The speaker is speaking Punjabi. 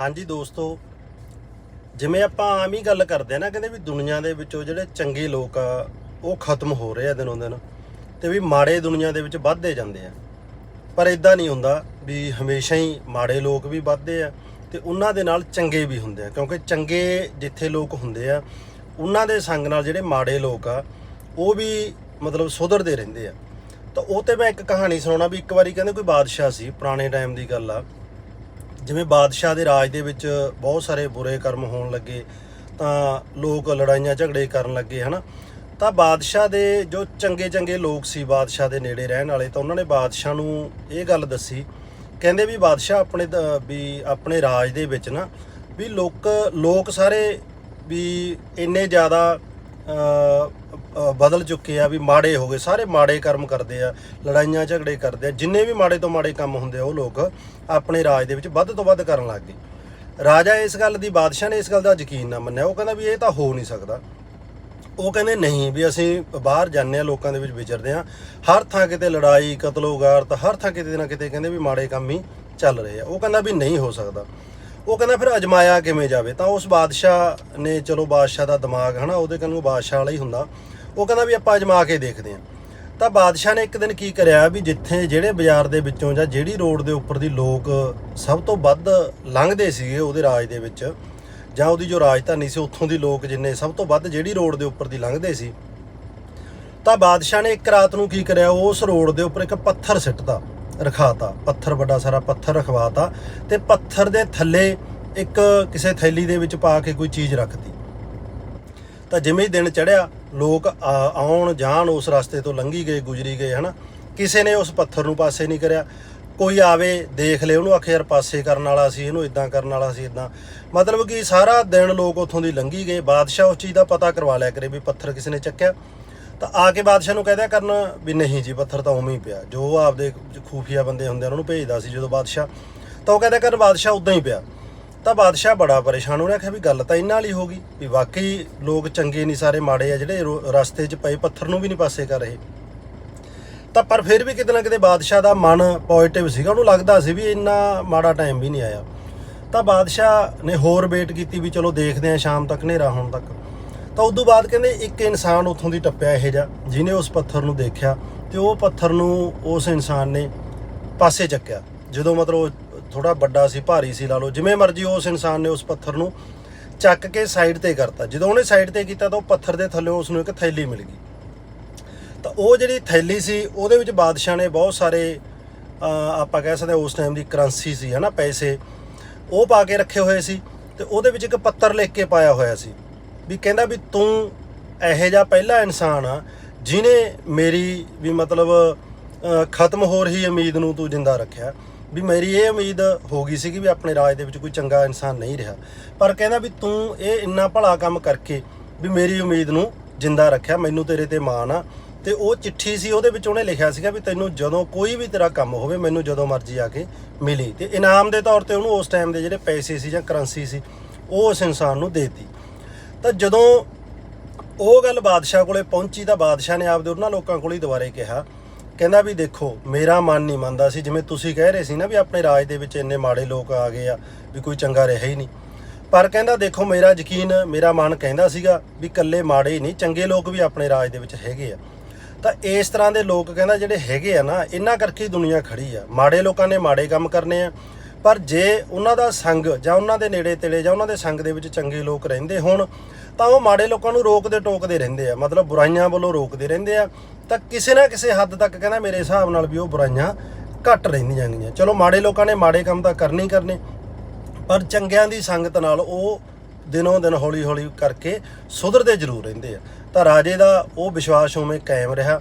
ਹਾਂਜੀ ਦੋਸਤੋ, ਜਿਵੇਂ ਆਪਾਂ ਆਮ ਹੀ ਗੱਲ ਕਰਦੇ ਆ ਨਾ, ਕਹਿੰਦੇ ਵੀ ਦੁਨੀਆ ਦੇ ਵਿੱਚੋਂ ਜਿਹੜੇ ਚੰਗੇ ਲੋਕ ਆ, ਉਹ ਖਤਮ ਹੋ ਰਹੇ ਆ ਦਿਨੋਂ ਦਿਨ ਤੇ ਵੀ ਮਾੜੇ ਦੁਨੀਆ ਦੇ ਵਿੱਚ ਵੱਧਦੇ ਜਾਂਦੇ ਆ। ਪਰ ਇਦਾਂ ਨਹੀਂ ਹੁੰਦਾ ਵੀ ਹਮੇਸ਼ਾ ਹੀ ਮਾੜੇ ਲੋਕ ਵੀ ਵੱਧਦੇ ਆ ਤੇ ਉਹਨਾਂ ਦੇ ਨਾਲ ਚੰਗੇ ਵੀ ਹੁੰਦੇ ਆ, ਕਿਉਂਕਿ ਚੰਗੇ ਜਿੱਥੇ ਲੋਕ ਹੁੰਦੇ ਆ, ਉਹਨਾਂ ਦੇ ਸੰਗ ਨਾਲ ਜਿਹੜੇ ਮਾੜੇ ਲੋਕ ਆ, ਉਹ ਵੀ ਮਤਲਬ ਸੁਧਰਦੇ ਰਹਿੰਦੇ ਆ। ਤਾਂ ਉਹ ਤੇ ਮੈਂ ਇੱਕ ਕਹਾਣੀ ਸੁਣਾਉਣਾ ਵੀ ਇੱਕ ਵਾਰੀ ਕਹਿੰਦੇ ਕੋਈ ਬਾਦਸ਼ਾਹ ਸੀ, ਪੁਰਾਣੇ ਟਾਈਮ ਦੀ ਗੱਲ ਆ ਜਿਵੇਂ ਬਾਦਸ਼ਾਹ ਦੇ ਰਾਜ ਦੇ ਵਿੱਚ ਬਹੁਤ ਸਾਰੇ ਬੁਰੇ ਕਰਮ ਹੋਣ ਲੱਗੇ, ਤਾਂ ਲੋਕ ਲੜਾਈਆਂ ਝਗੜੇ ਕਰਨ ਲੱਗੇ, ਹਨਾ? ਤਾਂ ਬਾਦਸ਼ਾਹ ਦੇ ਜੋ ਚੰਗੇ ਚੰਗੇ ਲੋਕ ਸੀ ਬਾਦਸ਼ਾਹ ਦੇ ਨੇੜੇ ਰਹਿਣ ਵਾਲੇ, ਤਾਂ ਉਹਨਾਂ ਨੇ ਬਾਦਸ਼ਾਹ ਨੂੰ ਇਹ ਗੱਲ ਦੱਸੀ, ਕਹਿੰਦੇ ਵੀ ਬਾਦਸ਼ਾਹ ਆਪਣੇ ਵੀ ਆਪਣੇ ਰਾਜ ਦੇ ਵਿੱਚ ਨਾ, ਵੀ ਲੋਕ ਲੋਕ ਸਾਰੇ ਵੀ ਇੰਨੇ ਜ਼ਿਆਦਾ ਬਦਲ ਚੁੱਕੇ ਆ ਵੀ ਮਾੜੇ ਹੋ ਗਏ। ਸਾਰੇ ਮਾੜੇ ਕਰਮ ਕਰਦੇ ਆ, ਲੜਾਈਆਂ ਝਗੜੇ ਕਰਦੇ ਆ। ਜਿੰਨੇ ਵੀ ਮਾੜੇ ਤੋਂ ਮਾੜੇ ਕੰਮ ਹੁੰਦੇ ਆ, ਉਹ ਲੋਕ ਆਪਣੇ ਰਾਜ ਦੇ ਵਿੱਚ ਵੱਧ ਤੋਂ ਵੱਧ ਕਰਨ ਲੱਗ ਗਏ। ਰਾਜਾ ਇਸ ਗੱਲ ਦੀ, ਬਾਦਸ਼ਾਹ ਨੇ ਇਸ ਗੱਲ ਦਾ ਯਕੀਨ ਨਾ ਮੰਨਿਆ। ਉਹ ਕਹਿੰਦਾ ਵੀ ਇਹ ਤਾਂ ਹੋ ਨਹੀਂ ਸਕਦਾ। ਉਹ ਕਹਿੰਦੇ, ਨਹੀਂ, ਵੀ ਅਸੀਂ ਬਾਹਰ ਜਾਂਦੇ ਆ, ਲੋਕਾਂ ਦੇ ਵਿੱਚ ਵਿਚਰਦੇ ਆ। ਹਰ ਥਾਂ ਕਿਤੇ ਲੜਾਈ, ਕਤਲੋਗਾਰਤ, ਹਰ ਥਾਂ ਕਿਤੇ ਨਾ ਕਿਤੇ ਕਹਿੰਦੇ ਵੀ ਮਾੜੇ ਕੰਮ ਹੀ ਚੱਲ ਰਹੇ ਆ। ਉਹ ਕਹਿੰਦਾ ਵੀ ਨਹੀਂ ਹੋ ਸਕਦਾ। ਉਹ ਕਹਿੰਦਾ ਫਿਰ ਅਜਮਾਇਆ ਕਿਵੇਂ ਜਾਵੇ? ਤਾਂ ਉਸ ਬਾਦਸ਼ਾਹ ਨੇ, ਚਲੋ ਬਾਦਸ਼ਾਹ ਦਾ ਦਿਮਾਗ ਹਨਾ, ਉਹਦੇ ਕੰਨੂ ਬਾਦਸ਼ਾਹ ਵਾਲਾ ਹੀ ਹੁੰਦਾ। ਉਹ ਕਹਿੰਦਾ ਵੀ ਆਪਾਂ ਅਜਮਾ ਕੇ ਦੇਖਦੇ ਆ ਤਾਂ ਬਾਦਸ਼ਾਹ ਨੇ ਇੱਕ ਦਿਨ ਕੀ ਕਰਿਆ ਵੀ ਜਿੱਥੇ ਜਿਹੜੇ ਬਾਜ਼ਾਰ ਦੇ ਵਿੱਚੋਂ ਜਾਂ ਜਿਹੜੀ ਰੋਡ ਦੇ ਉੱਪਰ ਦੀ ਲੋਕ ਸਭ ਤੋਂ ਵੱਧ ਲੰਘਦੇ ਸੀਗੇ ਉਹਦੇ ਰਾਜ ਦੇ ਵਿੱਚ, ਜਾਂ ਉਹਦੀ ਜੋ ਰਾਜਧਾਨੀ ਸੀ, ਉੱਥੋਂ ਦੀ ਲੋਕ ਜਿੰਨੇ ਸਭ ਤੋਂ ਵੱਧ ਜਿਹੜੀ ਰੋਡ ਦੇ ਉੱਪਰ ਦੀ ਲੰਘਦੇ ਸੀ। ਤਾਂ ਬਾਦਸ਼ਾਹ ਨੇ ਇੱਕ ਰਾਤ ਨੂੰ ਕੀ ਕਰਿਆ, ਉਸ ਰੋਡ ਦੇ ਉੱਪਰ ਇੱਕ ਪੱਥਰ ਸਿੱਟਦਾ ਰਖਾਤਾ, ਪੱਥਰ ਵੱਡਾ ਸਾਰਾ ਪੱਥਰ ਰਖਵਾਤਾ ਤੇ ਪੱਥਰ ਦੇ ਥੱਲੇ ਇੱਕ ਕਿਸੇ ਥੈਲੀ ਦੇ ਵਿੱਚ ਪਾ ਕੇ ਕੋਈ ਚੀਜ਼ ਰੱਖਤੀ। ਤਾਂ ਜਿਵੇਂ ਹੀ ਦਿਨ ਚੜਿਆ, ਲੋਕ ਆਉਣ ਜਾਣ ਉਸ ਰਸਤੇ ਤੋਂ ਲੰਘੀ ਗਏ, ਗੁਜਰੀ ਗਏ, ਹਨਾ। ਕਿਸੇ ਨੇ ਉਸ ਪੱਥਰ ਨੂੰ ਪਾਸੇ ਨਹੀਂ ਕਰਿਆ। ਕੋਈ ਆਵੇ, ਦੇਖ ਲੈ, ਉਹਨੂੰ ਆਖੇ ਯਾਰ ਪਾਸੇ ਕਰਨ ਵਾਲਾ ਸੀ, ਇਹਨੂੰ ਇਦਾਂ ਕਰਨ ਵਾਲਾ ਸੀ ਇਦਾਂ ਮਤਲਬ ਕਿ ਸਾਰਾ ਦਿਨ ਲੋਕ ਉੱਥੋਂ ਦੀ ਲੰਘੀ ਗਏ। ਬਾਦਸ਼ਾਹ ਉਸ ਚੀਜ਼ ਦਾ ਪਤਾ ਕਰਵਾ ਲਿਆ ਕਰੇ ਵੀ ਪੱਥਰ ਕਿਸੇ ਨੇ ਚੱਕਿਆ। ਤਾਂ ਆ ਕੇ ਬਾਦਸ਼ਾਹ ਨੂੰ ਕਹਿ ਕਰਨ ਵੀ ਨਹੀਂ ਜੀ, ਪੱਥਰ ਤਾਂ ਉਵੇਂ ਹੀ ਪਿਆ। ਜੋ ਆਪਦੇ ਖੂਫੀਆ ਬੰਦੇ ਹੁੰਦੇ ਉਹਨਾਂ ਨੂੰ ਭੇਜਦਾ ਸੀ ਜਦੋਂ ਬਾਦਸ਼ਾਹ। ਤਾਂ ਉਹ ਕਹਿੰਦਾ ਕਰਨ, ਬਾਦਸ਼ਾਹ ਉਦਾਂ ਹੀ ਪਿਆ। ਤਾਂ ਬਾਦਸ਼ਾਹ ਬੜਾ ਪਰੇਸ਼ਾਨ ਹੋ ਰਿਹਾ ਕਿ ਵੀ ਗੱਲ ਤਾਂ ਇਹਨਾਂ ਵਾਲੀ ਹੋ ਗਈ, ਵੀ ਵਾਕਈ ਲੋਕ ਚੰਗੇ ਨਹੀਂ ਸਾਰੇ, ਮਾੜੇ ਆ ਜਿਹੜੇ, ਰੋ- ਰਸਤੇ 'ਚ ਪਏ, ਪੱਥਰ ਨੂੰ ਵੀ ਨਹੀਂ ਪਾਸੇ ਕਰ ਰਹੇ। ਤਾਂ ਪਰ ਫਿਰ ਵੀ ਕਿਤੇ ਨਾ ਕਿਤੇ ਬਾਦਸ਼ਾਹ ਦਾ ਮਨ ਪੋਜ਼ਿਟਿਵ ਸੀਗਾ, ਉਹਨੂੰ ਲੱਗਦਾ ਸੀ ਵੀ ਇੰਨਾ ਮਾੜਾ ਟਾਈਮ ਵੀ ਨਹੀਂ ਆਇਆ। ਤਾਂ ਬਾਦਸ਼ਾਹ ਨੇ ਹੋਰ ਵੇਟ ਕੀਤੀ ਵੀ ਚਲੋ ਦੇਖਦੇ ਆ ਸ਼ਾਮ ਤੱਕ, ਹਨੇਰਾ ਹੋਣ ਤੱਕ। ਤਾਂ ਉਦੋਂ ਬਾਅਦ ਕਹਿੰਦੇ ਇੱਕ ਇਨਸਾਨ ਉੱਥੋਂ ਦੀ ਟੱਪਿਆ ਇਹ ਜਾ ਜਿਹਨੇ ਉਸ ਪੱਥਰ ਨੂੰ ਦੇਖਿਆ ਤੇ ਉਹ ਪੱਥਰ ਨੂੰ ਉਸ ਇਨਸਾਨ ਨੇ ਪਾਸੇ ਚੱਕਿਆ। ਜਦੋਂ ਮਤਲਬ ਥੋੜਾ ਵੱਡਾ ਸੀ, ਭਾਰੀ ਸੀ, ਲਾ ਲਓ। ਜਿਵੇਂ ਮਰਜ਼ੀ ਉਸ ਇਨਸਾਨ ਨੇ ਉਸ ਪੱਥਰ ਨੂੰ ਚੱਕ ਕੇ ਸਾਈਡ ਤੇ ਕਰਤਾ। ਜਦੋਂ ਉਹਨੇ ਸਾਈਡ ਤੇ ਕੀਤਾ ਤਾਂ ਉਹ ਪੱਥਰ ਦੇ ਥੱਲੇ ਉਸ ਨੂੰ ਇੱਕ ਥੈਲੀ ਮਿਲ ਗਈ। ਤਾਂ ਉਹ ਜਿਹੜੀ ਥੈਲੀ ਸੀ, ਉਹਦੇ ਵਿੱਚ ਬਾਦਸ਼ਾਹ ਨੇ ਬਹੁਤ ਸਾਰੇ ਆਪਾਂ ਕਹਿ ਸਕਦੇ ਹਾਂ ਉਸ ਟਾਈਮ ਦੀ ਕਰੰਸੀ ਸੀ, ਹਨਾ, ਪੈਸੇ। ਉਹ ਪਾ ਕੇ ਰੱਖੇ ਹੋਏ ਸੀ ਤੇ ਉਹਦੇ ਵਿੱਚ ਇੱਕ ਪੱਤਰ ਲਿਖ ਕੇ ਪਾਇਆ ਹੋਇਆ ਸੀ ਵੀ ਕਹਿੰਦਾ ਵੀ ਤੂੰ ਇਹੋ ਜਿਹਾ ਪਹਿਲਾ ਇਨਸਾਨ ਆ ਜਿਨੇ ਮੇਰੀ ਵੀ ਮਤਲਬ ਖਤਮ ਹੋ ਰਹੀ ਉਮੀਦ ਨੂੰ ਤੂੰ ਜਿੰਦਾ ਰੱਖਿਆ। ਵੀ ਮੇਰੀ ਇਹ ਉਮੀਦ ਹੋ ਗਈ ਸੀ ਕਿ ਵੀ ਆਪਣੇ ਰਾਜ ਦੇ ਵਿੱਚ ਕੋਈ ਚੰਗਾ ਇਨਸਾਨ ਨਹੀਂ ਰਿਹਾ। ਪਰ ਕਹਿੰਦਾ ਵੀ ਤੂੰ ਇਹ ਇੰਨਾ ਭਲਾ ਕੰਮ ਕਰਕੇ ਵੀ ਮੇਰੀ ਉਮੀਦ ਨੂੰ ਜਿੰਦਾ ਰੱਖਿਆ, ਮੈਨੂੰ ਤੇਰੇ ਤੇ ਮਾਣ ਆ ਤੇ ਉਹ ਚਿੱਠੀ ਸੀ, ਉਹਦੇ ਵਿੱਚ ਉਹਨੇ ਲਿਖਿਆ ਸੀਗਾ ਵੀ ਤੈਨੂੰ ਜਦੋਂ ਕੋਈ ਵੀ ਤੇਰਾ ਕੰਮ ਹੋਵੇ, ਮੈਨੂੰ ਜਦੋਂ ਮਰਜ਼ੀ ਆ ਕੇ ਮਿਲੀ ਤੇ ਇਨਾਮ ਦੇ ਤੌਰ ਤੇ ਉਹਨੂੰ ਉਸ ਟਾਈਮ ਦੇ ਜਿਹੜੇ ਪੈਸੇ ਸੀ ਜਾਂ ਕਰੰਸੀ ਸੀ, ਉਹ ਉਸ ਇਨਸਾਨ ਨੂੰ ਦੇਤੀ। ਤਾਂ ਜਦੋਂ ਉਹ ਗੱਲ ਬਾਦਸ਼ਾਹ ਕੋਲੇ ਪਹੁੰਚੀ ਤਾਂ ਬਾਦਸ਼ਾਹ ਨੇ ਆਪਦੇ ਉਹਨਾਂ ਲੋਕਾਂ ਕੋਲ ਹੀ ਦੁਬਾਰੇ ਕਿਹਾ ਕਹਿੰਦਾ ਵੀ ਦੇਖੋ, ਮੇਰਾ ਮਨ ਨਹੀਂ ਮੰਨਦਾ ਸੀ, ਜਿਵੇਂ ਤੁਸੀਂ ਕਹਿ ਰਹੇ ਸੀ ਨਾ ਵੀ ਆਪਣੇ ਰਾਜ ਦੇ ਵਿੱਚ ਇੰਨੇ ਮਾੜੇ ਲੋਕ ਆ ਗਏ ਆ, ਵੀ ਕੋਈ ਚੰਗਾ ਰਿਹਾ ਹੀ ਨਹੀਂ। ਪਰ ਕਹਿੰਦਾ ਦੇਖੋ, ਮੇਰਾ ਯਕੀਨ, ਮੇਰਾ ਮਨ ਕਹਿੰਦਾ ਸੀਗਾ ਵੀ ਇਕੱਲੇ ਮਾੜੇ ਹੀ ਨਹੀਂ, ਚੰਗੇ ਲੋਕ ਵੀ ਆਪਣੇ ਰਾਜ ਦੇ ਵਿੱਚ ਹੈਗੇ ਆ। ਤਾਂ ਇਸ ਤਰ੍ਹਾਂ ਦੇ ਲੋਕ ਕਹਿੰਦਾ ਜਿਹੜੇ ਹੈਗੇ ਆ ਨਾ, ਇਹਨਾਂ ਕਰਕੇ ਦੁਨੀਆ ਖੜੀ ਆ। ਮਾੜੇ ਲੋਕਾਂ ਨੇ ਮਾੜੇ ਕੰਮ ਕਰਨੇ ਆ, ਪਰ ਜੇ ਉਹਨਾਂ ਦਾ ਸੰਗ ਜਾਂ ਉਹਨਾਂ ਦੇ ਨੇੜੇ ਤੇੜੇ ਜਾਂ ਉਹਨਾਂ ਦੇ ਸੰਗ ਦੇ ਵਿੱਚ ਚੰਗੇ ਲੋਕ ਰਹਿੰਦੇ ਹੋਣ ਤਾਂ ਉਹ ਮਾੜੇ ਲੋਕਾਂ ਨੂੰ ਰੋਕਦੇ ਟੋਕਦੇ ਰਹਿੰਦੇ ਆ। ਮਤਲਬ ਬੁਰਾਈਆਂ ਵੱਲੋਂ ਰੋਕਦੇ ਰਹਿੰਦੇ ਆ। ਤਾਂ ਕਿਸੇ ਨਾ ਕਿਸੇ ਹੱਦ ਤੱਕ ਕਹਿੰਦਾ ਮੇਰੇ ਹਿਸਾਬ ਨਾਲ ਵੀ ਉਹ ਬੁਰਾਈਆਂ ਘੱਟ ਰਹਿੰਦੀਆਂ ਗਈਆਂ ਚਲੋ ਮਾੜੇ ਲੋਕਾਂ ਨੇ ਮਾੜੇ ਕੰਮ ਤਾਂ ਕਰਨੇ ਹੀ ਕਰਨੇ। ਪਰ ਚੰਗਿਆਂ ਦੀ ਸੰਗਤ ਨਾਲ ਉਹ ਦਿਨੋਂ ਦਿਨ ਹੌਲੀ ਹੌਲੀ ਕਰਕੇ ਸੁਧਰਦੇ ਜ਼ਰੂਰ ਰਹਿੰਦੇ ਆ। ਤਾਂ ਰਾਜੇ ਦਾ ਉਹ ਵਿਸ਼ਵਾਸ ਉਵੇਂ ਕਾਇਮ ਰਿਹਾ।